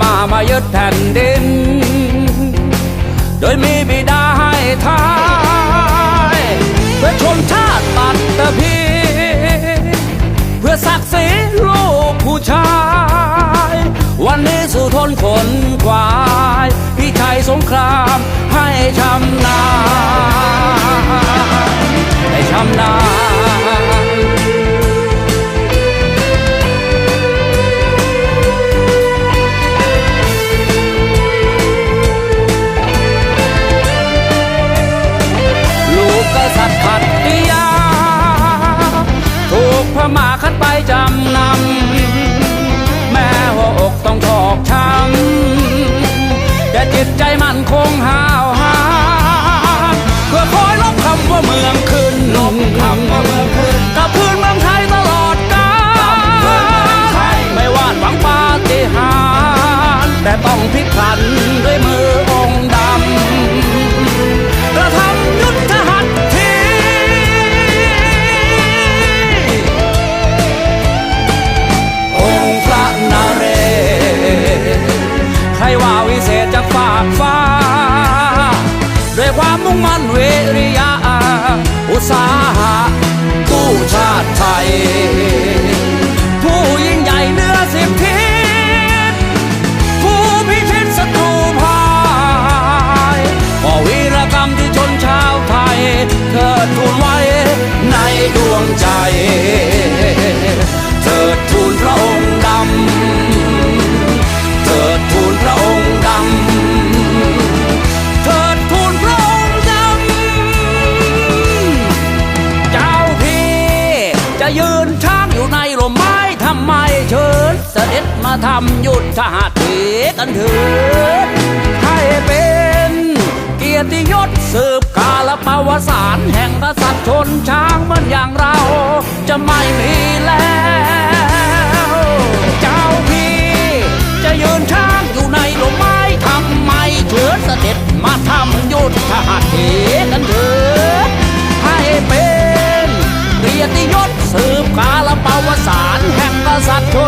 ม่ามายึดแผ่นดิน โดยมีบิดาให้ทา จำนำ มุ่งมั่ เชิญเสด็จมาทำยุทธหัตถีกันเถิดให้เป็นเกียรติยศสืบกาลประวัติศาสตร์แห่งกษัตริย์ชนช้างมือนอย่างเราจะไม่มีแล้ว เจ้าพี่ จะยืนช้างอยู่ในร่มไม้ทำไมเชิญเสด็จมาทำยุทธหัตถี ห่ง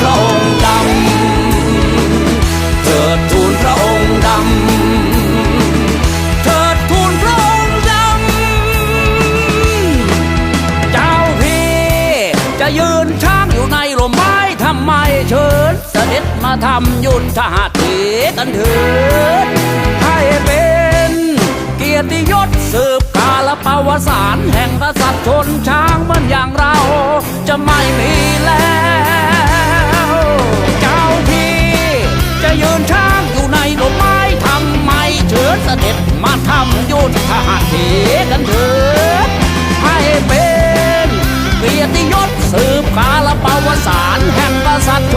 พระองค์ดำเถิดทูลพระองค์ดำเถิดทูลพระองค์ดำเจ้าพี่จะยืนช้างอยู่ในร่มไม้ทำไมเชิญเสด็จมาทำยุทธหัตถีกันเถิดให้เป็นเกียรติยศสืบกาลประวัติศาสตร์แห่งกษัตริย์ชนช้างเหมือนอย่างเราจะไม่มี มาทำยุทธหัตถีกันเถิดให้เป็นเกียรติยศสืบกาลประวัติศาสตร์แห่งกษัตริย์